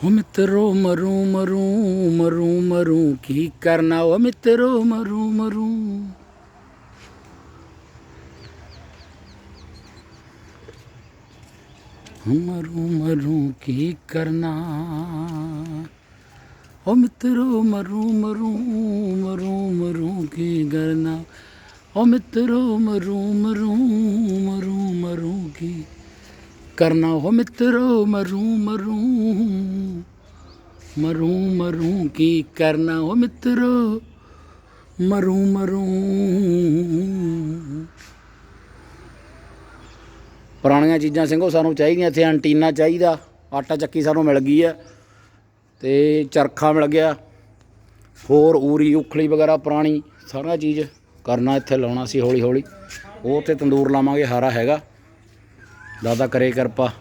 Omitro marum marum marum marum ki karna omitro marum marum marum marum ki karna omitro marum marum marum marum ki karna omitro marum marum ਕਰਨਾ ਹੋ ਮਿੱਤਰੋ, ਮਰੂ ਮਰੂ। ਮਰੂ ਮਰੂ, ਕੀ ਕਰਨਾ ਹੋ ਮਿੱਤਰੋ? ਮਰੂ ਮਰੂ। ਪੁਰਾਣੀਆਂ ਚੀਜ਼ਾਂ ਸਿੰਘੋ, ਸਾਨੂੰ ਚਾਹੀਦੀਆਂ ਇੱਥੇ, ਐਂਟੀਨਾ ਚਾਹੀਦਾ। ਆਟਾ ਚੱਕੀ ਸਾਨੂੰ ਮਿਲ ਗਈ ਹੈ ਤੇ ਚਰਖਾ ਮਿਲ ਗਿਆ। ਹੋਰ ਊਰੀ, ਉਖਲੀ ਵਗੈਰਾ ਪੁਰਾਣੀ ਸਾਰਾ ਚੀਜ਼ ਕਰਨਾ ਇੱਥੇ, ਲਾਉਣਾ ਸੀ ਹੌਲੀ ਹੌਲੀ ਉਹ ਤੇ ਤੰਦੂਰ ਲਾਵਾਂਗੇ, ਹਾਰਾ ਹੈਗਾ। ਦਾਦਾ ਕਰੇ ਕਿਰਪਾ।